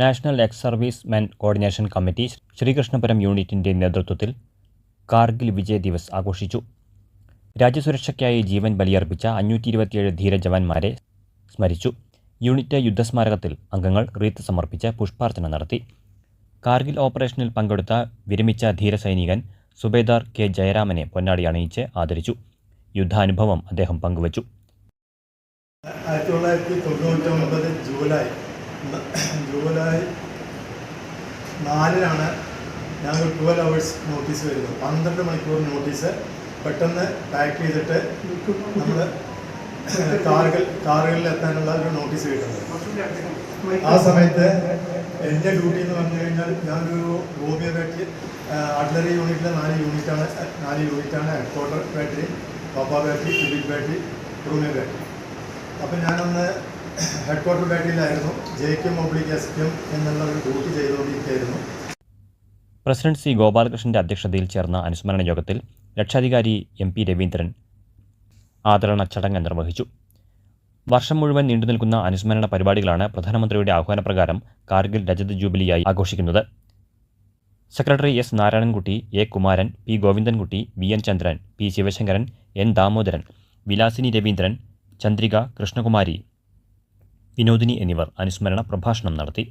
National ex service men coordination committee Sreekrishnapuram യൂണിറ്റിന്റെ നേതൃത്വത്തിൽ കാർഗിൽ വിജയ് ദിവസ് ആഘോഷിച്ചു. രാജ്യസുരക്ഷയ്ക്കായി ജീവൻ ബലിയർപ്പിച്ച അഞ്ഞൂറ്റി ഇരുപത്തിയേഴ് ധീരജവാന്മാരെ സ്മരിച്ചു. യൂണിറ്റ് യുദ്ധസ്മാരകത്തിൽ അംഗങ്ങൾ റീത്ത് സമർപ്പിച്ച് പുഷ്പാർച്ചന നടത്തി. കാർഗിൽ ഓപ്പറേഷനിൽ പങ്കെടുത്ത വിരമിച്ച ധീരസൈനികൻ സുബേദാർ കെ ജയരാമനെ പൊന്നാടി അണിയിച്ച് ആദരിച്ചു. യുദ്ധാനുഭവം അദ്ദേഹം പങ്കുവച്ചു. ആയിരത്തി തൊള്ളായിരത്തി തൊണ്ണൂറ്റൊമ്പത് ജൂലൈ ജൂലൈ നാലിനാണ് ഞങ്ങൾ ട്വൽവ് അവേഴ്സ് നോട്ടീസ് വരുന്നത്. പന്ത്രണ്ട് മണിക്കൂർ നോട്ടീസ് പെട്ടെന്ന് പാക്ക് ചെയ്തിട്ട് നമ്മൾ കാറുകൾ കാറുകളിൽ എത്താനുള്ള ഒരു നോട്ടീസ് കിട്ടുന്നത്. ആ സമയത്ത് എന്റെ ഡ്യൂട്ടി എന്ന് പറഞ്ഞു കഴിഞ്ഞാൽ ഞാനൊരു റോമിയോ ബാറ്ററി അഡ്ലറി യൂണിറ്റിലെ നാല് യൂണിറ്റാണ് നാല് യൂണിറ്റാണ് head quarter battery Papa battery ഫിബിക് battery റൂമിയ battery അപ്പം ഞാനന്ന് ഹെഡ് ക്വാർട്ടർ ബാറ്ററിയിലായിരുന്നു ജെയ്ക്കും ഒബ്ലിക് എസ്ക്കും എന്നുള്ള ഒരു ഡ്യൂട്ടി ചെയ്തുകൊണ്ടിരിക്കുകയായിരുന്നു. പ്രസിഡന്റ് സി ഗോപാലകൃഷ്ണന്റെ അധ്യക്ഷതയിൽ ചേർന്ന അനുസ്മരണ യോഗത്തിൽ രക്ഷാധികാരി എം പി രവീന്ദ്രൻ ആദരണ ചടങ്ങ് നിർവഹിച്ചു. വർഷം മുഴുവൻ നീണ്ടുനിൽക്കുന്ന അനുസ്മരണ പരിപാടികളാണ് പ്രധാനമന്ത്രിയുടെ ആഹ്വാനപ്രകാരം കാർഗിൽ രജത ജൂബിലിയായി ആഘോഷിക്കുന്നത്. Secretary S Narayanankutty A Kumaran P Govindankutty V N Chandran P Sivasankaran N Damodaran Vilasini Raveendran Chandrika Krishnakumari Vinodini എന്നിവർ അനുസ്മരണ പ്രഭാഷണം നടത്തി